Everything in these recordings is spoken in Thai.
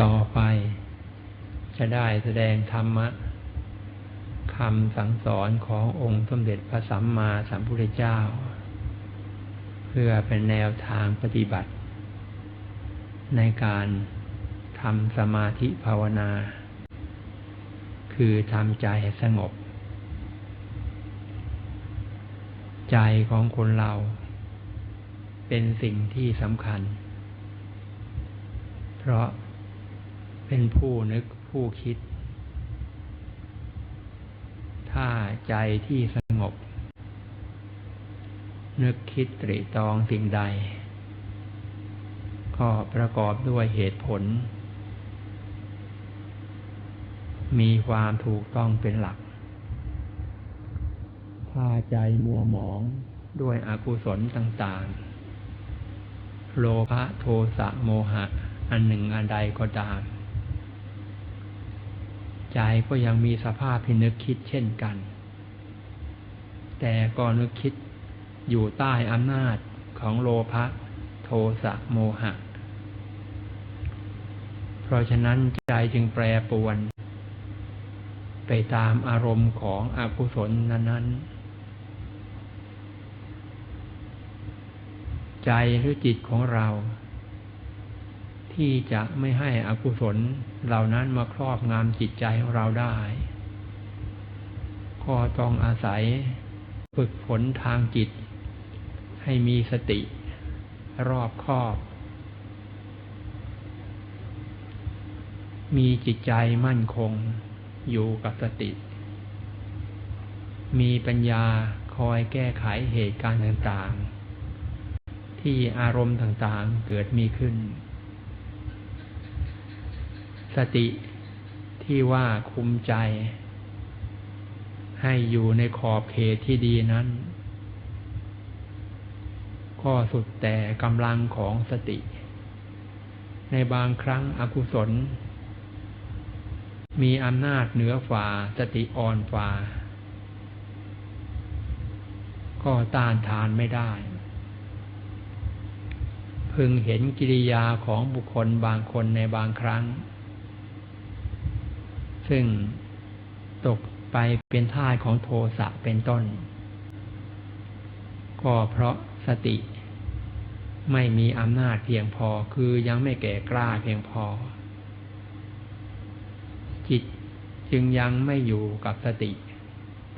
ต่อไป จะได้แสดงธรรมะคำสั่งสอนขององค์สมเด็จพระสัมมาสัมพุทธเจ้า เพื่อเป็นแนวทางปฏิบัติ ในการทำสมาธิภาวนา คือทำใจให้สงบ ใจของคนเรา เป็นสิ่งที่สำคัญ เพราะ เป็นผู้นึกผู้คิด ถ้าใจที่สงบ นึกคิดตรีตองสิ่งใด ก็ประกอบด้วยเหตุผล มีความถูกต้องเป็นหลัก ถ้าใจมัวหมองด้วยอกุศลต่างๆ โลภะโทสะโมหะ อันหนึ่งอันใดก็ตาม ใจก็ยังมีสภาพที่นึกคิดเช่นกัน แต่ก็นึกคิดอยู่ใต้อำนาจของโลภะโทสะโมหะ เพราะฉะนั้นใจจึงแปรปรวน ไปตามอารมณ์ของอกุศลนั้นๆ ใจหรือจิตของเรา ที่จะไม่ให้อกุศลเหล่านั้นมาครอบงำจิตใจของเราได้ ก็ต้องอาศัยฝึกฝนทางจิต ให้มีสติ รอบคอบ มีจิตใจมั่นคงอยู่กับสติ มีปัญญาคอยแก้ไขเหตุการณ์ต่างๆ ที่อารมณ์ต่างๆเกิดมีขึ้น สติที่ว่าคุมใจ ให้อยู่ในขอบเขตที่ดีนั้น ก็สุดแต่กำลังของสติ ในบางครั้งอกุศล มีอำนาจเหนือฝ่าสติอ่อนฝ่า ก็ต้านทานไม่ได้ พึงเห็นกิริยาของบุคคลบางคนในบางครั้ง ซึ่งตกไปเป็นท่าของโทสะเป็นต้น ก็เพราะสติ ไม่มีอำนาจเพียงพอคือยังไม่แก่กล้าเพียงพอ จิตจึงยังไม่อยู่กับสติ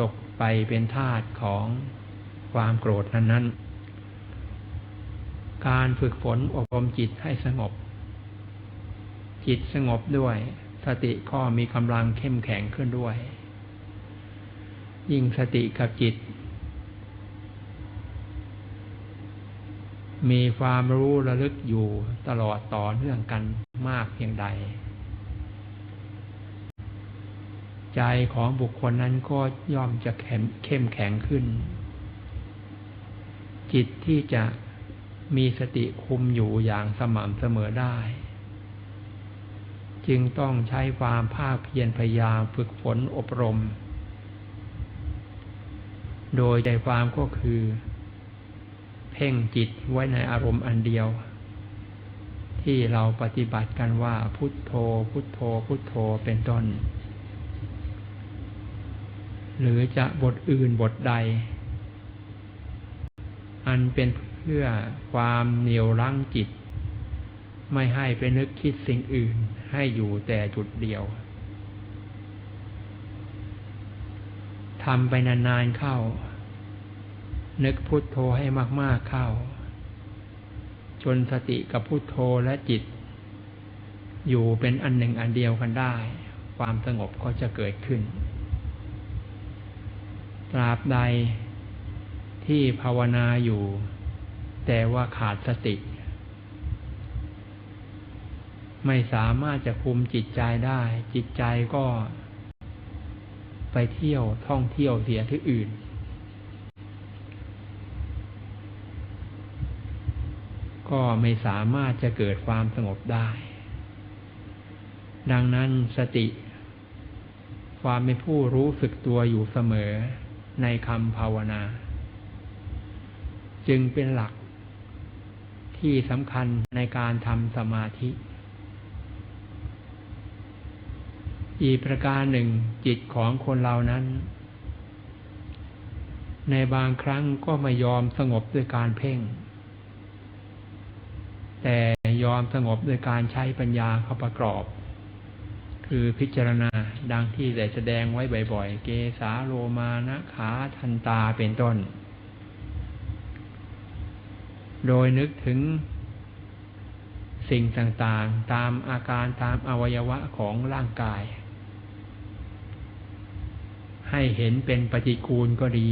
ตกไปเป็นทาตของความโกรธนั้นนั้นการฝึกฝนอบรมจิตให้สงบ จิตสงบด้วย สติก็มีกำลังเข้มแข็งขึ้นด้วย ยิ่งสติกับจิต มีความรู้ระลึกอยู่ตลอดต่อเนื่องกันมากเพียงใด ใจของบุคคลนั้นก็ย่อมจะเข้มเข้มแข็งขึ้น จิตที่จะมีสติคุมอยู่อย่างสม่ำเสมอได้ จึงต้องใช้ความภาคเพียรพยายามฝึกฝนอบรม โดยใจความก็คือ เพ่งจิตไว้ในอารมณ์อันเดียว ที่เราปฏิบัติกันว่าพุทโธ พุทโธ พุทโธเป็นต้น หรือจะบทอื่นบทใด อันเป็นเพื่อความเหนียวรั้งจิต ไม่ให้ไปนึกคิดสิ่งอื่น ให้อยู่แต่จุดเดียวทำไปนานๆเข้า นึกพุทโธให้มากๆเข้า จนสติกับพุทโธและจิต อยู่เป็นอันหนึ่งอันเดียวกันได้ ความสงบก็จะเกิดขึ้น ตราบใดที่ภาวนาอยู่ แต่ว่าขาดสติ ไม่สามารถจะคุมจิตใจได้ จิตใจก็ไปเที่ยวท่องเที่ยวเสียที่อื่น ก็ไม่สามารถจะเกิดความสงบได้ ดังนั้นสติ ความเป็นผู้รู้สึกตัวอยู่เสมอในคำภาวนา จึงเป็นหลักที่สำคัญในการทำสมาธิ อีกประการหนึ่งจิตของคนเรานั้น ในบางครั้งก็ไม่ยอมสงบด้วยการเพ่ง แต่ยอมสงบด้วยการใช้ปัญญาเข้าประกอบ คือพิจารณาดังที่ได้แสดงไว้บ่อยๆ เกสาโลมานะขาทันตาเป็นต้น โดยนึกถึงสิ่งต่างๆ ตามอาการตามอวัยวะของร่างกาย ให้เห็นเป็นปฏิกูลก็ดี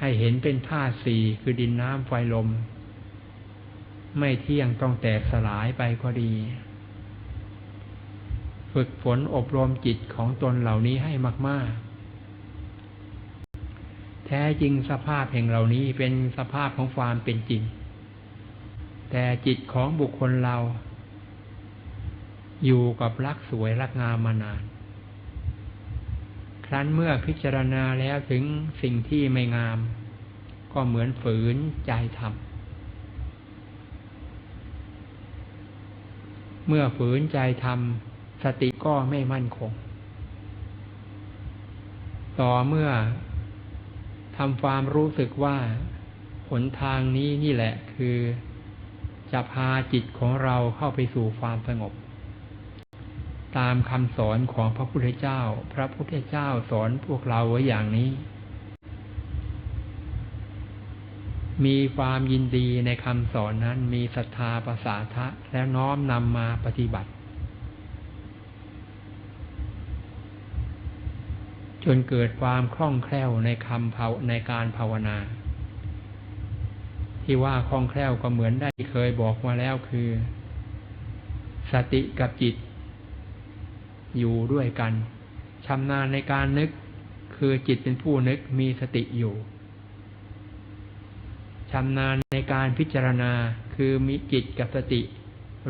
ให้เห็นเป็นธาตุสี่คือดินน้ำไฟลม ไม่เที่ยงต้องแตกสลายไปก็ดี ฝึกฝนอบรมจิตของตนเหล่านี้ให้มาก ๆ แท้จริงสภาพแห่งเหล่านี้เป็นสภาพของความเป็นจริง แต่จิตของบุคคลเรา อยู่กับรักสวยรักงามมานาน ครั้นเมื่อพิจารณาแล้วถึงสิ่งที่ไม่งาม ก็เหมือนฝืนใจทำเมื่อฝืนใจทำสติก็ไม่มั่นคง ต่อเมื่อทำความรู้สึกว่าหนทางนี้นี่แหละคือจะพาจิตของเราเข้าไปสู่ความสงบ ตามคำสอนของพระพุทธเจ้า พระพุทธเจ้าสอนพวกเราไว้อย่างนี้ มีความยินดีในคำสอนนั้นมีศรัทธาประสาทะแล้วน้อมนำมาปฏิบัติ จนเกิดความคล่องแคล่วในคำภาในการภาวนา ที่ว่าคล่องแคล่วก็เหมือนได้เคยบอกมาแล้วคือ สติกับจิต อยู่ด้วยกันชำนาญในการนึกคือจิตเป็นผู้นึกมีสติอยู่ชำนาญในการพิจารณาคือมีจิตกับสติ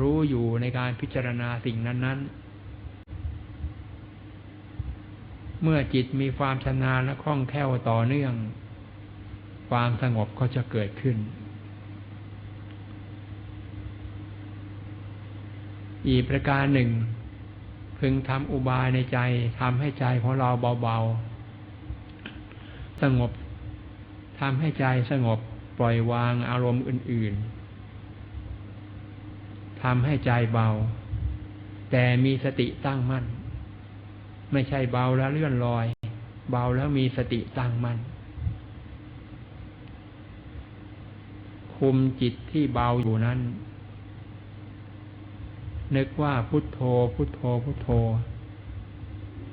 รู้อยู่ในการพิจารณาสิ่งนั้น ๆ เมื่อจิตมีความชำนาญและคล่องแคล่วต่อเนื่อง ความสงบก็จะเกิดขึ้น อีกประการหนึ่ง พึงทำอุบายในใจทำให้ใจของเราเบาๆ สงบทำให้ใจสงบปล่อยวางอารมณ์อื่นๆทำให้ใจเบา แต่มีสติตั้งมั่น ไม่ใช่เบาแล้วเลื่อนลอย เบาแล้วมีสติตั้งมั่น คุมจิตที่เบาอยู่นั้น นึกว่าพุทโธ พุทโธ พุทโธ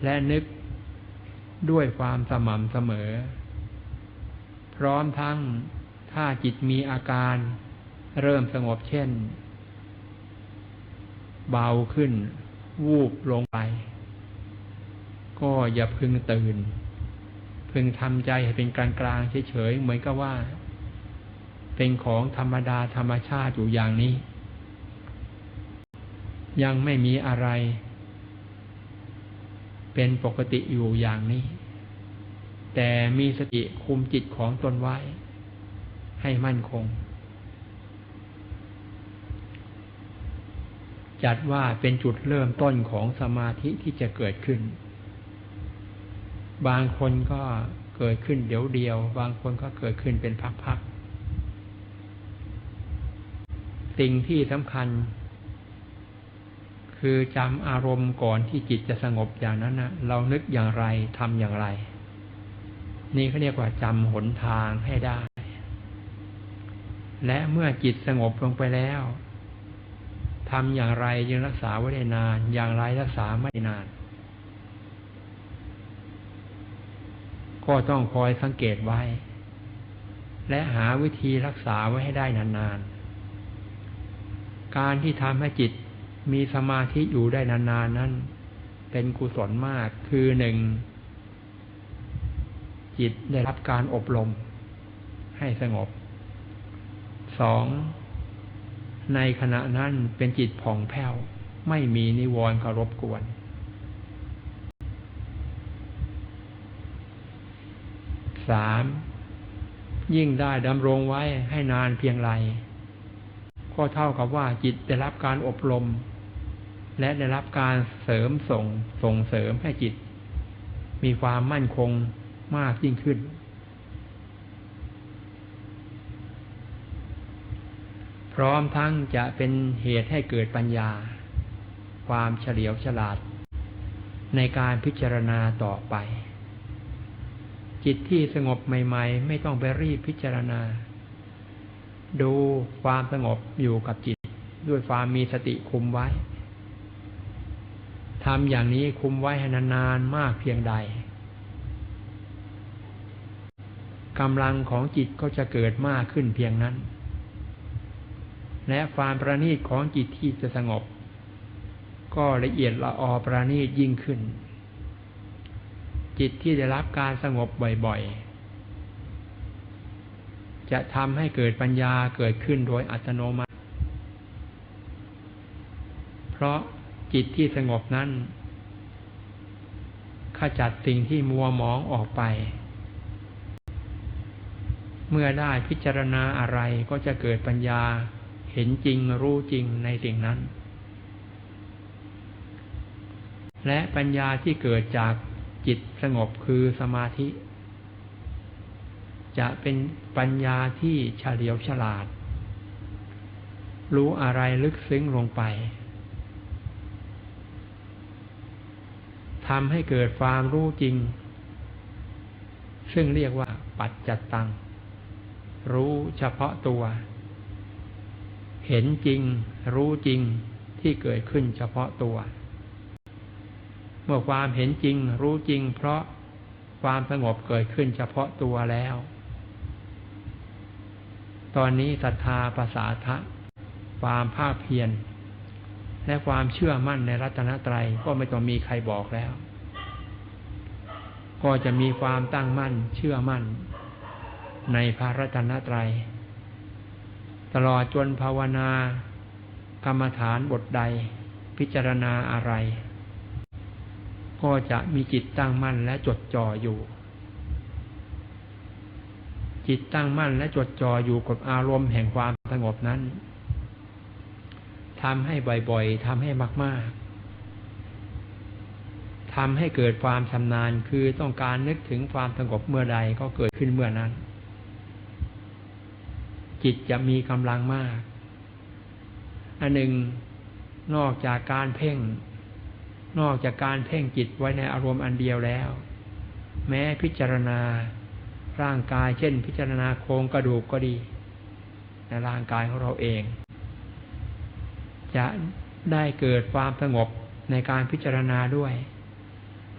และนึกด้วยความสม่ำเสมอ พร้อมทั้งถ้าจิตมีอาการเริ่มสงบเช่น เบาขึ้น วูบลงไป ก็อย่าพึงตื่น พึงทำใจให้เป็นกลางกลางเฉยๆ เหมือนกับว่า เป็นของธรรมดาธรรมชาติอยู่อย่างนี้ ยังไม่มีอะไร เป็นปกติอยู่อย่างนี้ แต่มีสติคุมจิตของตนไว้ ให้มั่นคง จัดว่าเป็นจุดเริ่มต้นของสมาธิที่จะเกิดขึ้น บางคนก็เกิดขึ้นเดี๋ยวเดียว บางคนก็เกิดขึ้นเป็นพักๆสิ่งที่สำคัญ คือจำอารมณ์ก่อนที่จิตจะสงบอย่างนั้นนะเรานึกอย่างไรทำอย่างไร นี่เขาเรียกว่าจำหนทางให้ได้ และเมื่อจิตสงบลงไปแล้วทำอย่างไรยังรักษาไว้ได้นาน อย่างไรรักษาไม่นาน ก็ต้องคอยสังเกตไว้ และหาวิธีรักษาไว้ให้ได้นานๆ การที่ทำให้จิต มีสมาธิอยู่ได้นานๆนั้น เป็นกุศลมากคือหนึ่ง จิตได้รับการอบรม ให้สงบสองในขณะนั้นเป็นจิตผ่องแผ้ว ไม่มีนิวรณ์เคารบกวน สามยิ่งได้ดำรงไว้ให้นานเพียงไร ก็เท่ากับว่าจิตได้รับการอบรม และได้รับการเสริมส่งส่งเสริมให้จิต มีความมั่นคงมากยิ่งขึ้น พร้อมทั้งจะเป็นเหตุให้เกิดปัญญา ความเฉลียวฉลาด ในการพิจารณาต่อไป จิตที่สงบใหม่ ๆ ไม่ต้องไปรีบพิจารณา ดูความสงบอยู่กับจิตด้วยความมีสติคุมไว้ ทำอย่างนี้คุมไว้ให้นานๆมากเพียงใดกำลังของจิตก็จะเกิดมากขึ้นเพียงนั้น และความประณีตของจิตที่จะสงบ ก็ละเอียดละออประณีตยิ่งขึ้น จิตที่ได้รับการสงบบ่อยๆ จะทำให้เกิดปัญญาเกิดขึ้นโดยอัตโนมัติ เพราะ จิตที่สงบนั้นขจัดสิ่งที่มัวหมองออกไป เมื่อได้พิจารณาอะไรก็จะเกิดปัญญาเห็นจริงรู้จริงในสิ่งนั้น และปัญญาที่เกิดจากจิตสงบคือสมาธิ จะเป็นปัญญาที่เฉลียวฉลาด รู้อะไรลึกซึ้งลงไป ทำให้เกิดความรู้จริง ซึ่งเรียกว่า ปัจจัตตัง รู้เฉพาะตัว เห็นจริง รู้จริงที่เกิดขึ้นเฉพาะตัว เมื่อความเห็นจริง รู้จริง เพราะความสงบเกิดขึ้นเฉพาะตัวแล้ว ตอนนี้ศรัทธาภาษาทะ ความภาคเพียร และความเชื่อมั่นในรัตนตรัยก็ไม่ต้องมีใครบอกแล้ว ก็จะมีความตั้งมั่น เชื่อมั่น ในพระรัตนตรัย ตลอดจนภาวนากรรมฐานบทใด พิจารณาอะไร ก็จะมีจิตตั้งมั่นและจดจ่ออยู่ จิตตั้งมั่นและจดจ่ออยู่กับอารมณ์แห่งความสงบนั้น ทำให้บ่อยๆทำให้มาก ๆทำให้เกิดความชำนาญคือต้องการนึกถึงความสงบเมื่อใดก็เกิดขึ้นเมื่อนั้น จิตจะมีกำลังมาก อันหนึ่งนอกจากการเพ่ง นอกจากการเพ่งจิตไว้ในอารมณ์อันเดียวแล้ว แม้พิจารณาร่างกายเช่น พิจารณาโครงกระดูกก็ดีในร่างกายของเราเอง จะได้เกิดความสงบในการพิจารณาด้วย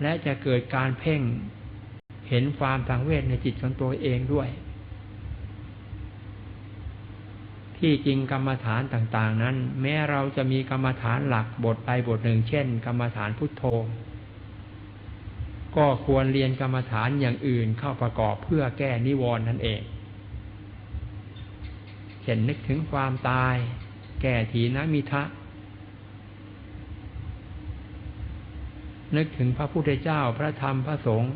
และจะเกิดการเพ่งเห็นความสังเวชในจิตของตัวเองด้วย ที่จริงกรรมฐานต่าง ๆ นั้น แม้เราจะมีกรรมฐานหลักบทใดบทหนึ่ง เช่น กรรมฐานพุทโธ ก็ควรเรียนกรรมฐานอย่างอื่นเข้าประกอบเพื่อแก้นิวรณ์นั่นเองเช่นนึกถึงความตาย แก่ทีนะมิทะ นึกถึงพระพุทธเจ้าพระธรรมพระสงฆ์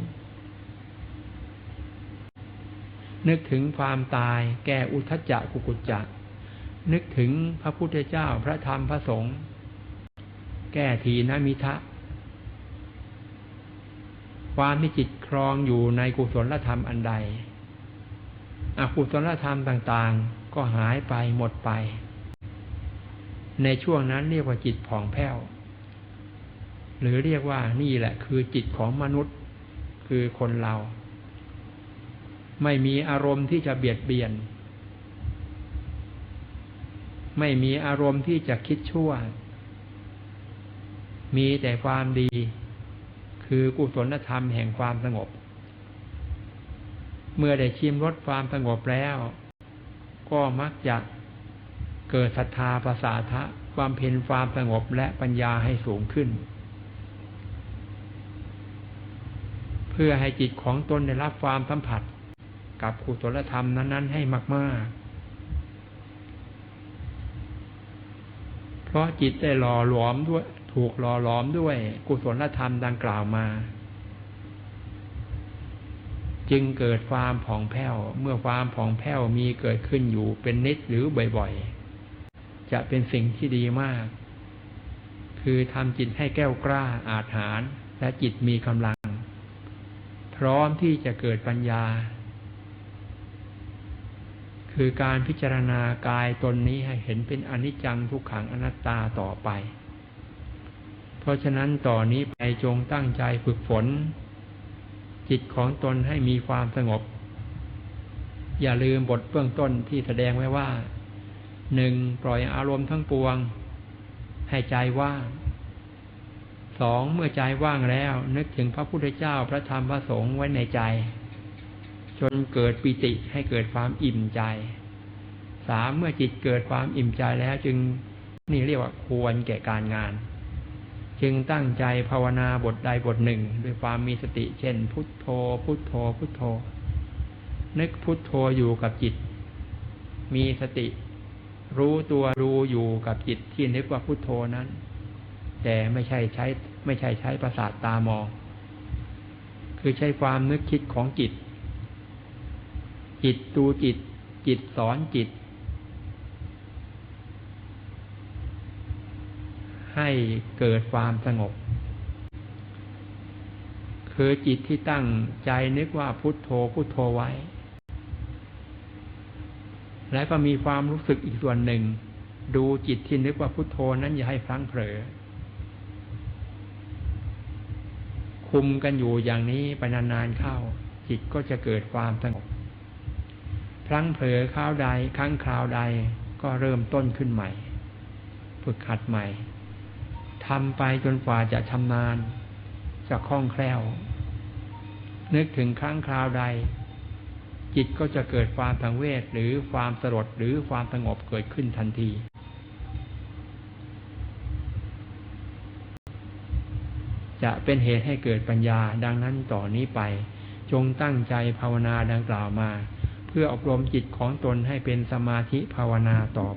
นึกถึงความตายแก่อุทจจะกุกุจจะนึกถึงพระพุทธเจ้าพระธรรมพระสงฆ์แก้ทีนะมิทะ ความที่จิตครองอยู่ในกุศลธรรมอันใดอกุศลธรรมต่าง ๆ ก็หายไปหมดไป ในช่วงนั้นเรียกว่าจิตผ่องแผ้ว หรือเรียกว่านี่แหละ คือจิตของมนุษย์ คือคนเรา ไม่มีอารมณ์ที่จะเบียดเบียน ไม่มีอารมณ์ที่จะคิดชั่ว มีแต่ความดี คือกุศลธรรมแห่งความสงบ เมื่อได้ชิมรสความสงบแล้ว ก็มักจะ เกิดศรัทธาภาษาทะความเพ็ญความสงบและปัญญาให้สูงขึ้น เพื่อให้จิตของตนได้รับความสัมผัส กับกุศลธรรมนั้น ๆ ให้มากๆ เพราะจิตได้หล่อหลอมด้วย ถูกหล่อหลอมด้วยกุศลธรรมดังกล่าวมา จึงเกิดความผ่องแผ้ว เมื่อความผ่องแผ้วมีเกิดขึ้นอยู่เป็นนิดหรือบ่อยๆ จะเป็นสิ่งที่ดีมาก คือทำจิตให้แก้วกล้าอาถรรพ์และจิตมีกำลัง พร้อมที่จะเกิดปัญญา คือการพิจารณากายตนนี้ให้เห็นเป็นอนิจจังทุกขังอนัตตาต่อไป เพราะฉะนั้นต่อนนี้ไปจงตั้งใจฝึกฝน จิตของตนให้มีความสงบ อย่าลืมบทเบื้องต้นที่แสดงไว้ว่า หนึ่งปล่อยอารมณ์ทั้งปวง ให้ใจว่างสองเมื่อใจว่างแล้ว นึกถึงพระพุทธเจ้าพระธรรมพระสงฆ์ไว้ในใจ จนเกิดปิติให้เกิดความอิ่มใจสามเมื่อจิตเกิดความอิ่มใจแล้วจึงนี่เรียกว่าควรแก่การงาน จึงตั้งใจภาวนาบทใดบทหนึ่ง ด้วยความมีสติเช่น พุทโธ พุทโธ พุทโธ นึกพุทโธอยู่กับจิต มีสติ รู้ตัวรู้อยู่กับจิตที่นึกว่าพุทโธนั้น แต่ไม่ใช่ใช้ ไม่ใช่ใช้ประสาทตามอง คือใช้ความนึกคิดของจิต จิตดูจิต จิตสอนจิต ให้เกิดความสงบ คือจิตที่ตั้งใจนึกว่าพุทโธพุทโธไว้ แล้วก็มีความรู้สึกอีกส่วนหนึ่ง ดูจิตที่นึกว่าพุทโธนั้นอย่าให้พลั้งเผลอคุมกันอยู่อย่างนี้ไปนานๆเข้า จิตก็จะเกิดความสงบพลั้งเผลอข้าวใดครั้งคราวใดก็เริ่มต้นขึ้นใหม่ ฝึกหัดใหม่ทำไปจนกว่าจะชำนาญจะคล่องแคล่ว นึกถึงครั้งคราวใด จิตก็จะเกิดความสังเวชหรือความสลดหรือความสงบเกิดขึ้นทันที จะเป็นเหตุให้เกิดปัญญาดังนั้นต่อนนี้ไป จงตั้งใจภาวนาดังกล่าวมา เพื่ออบรมจิตของตนให้เป็นสมาธิภาวนาต่อ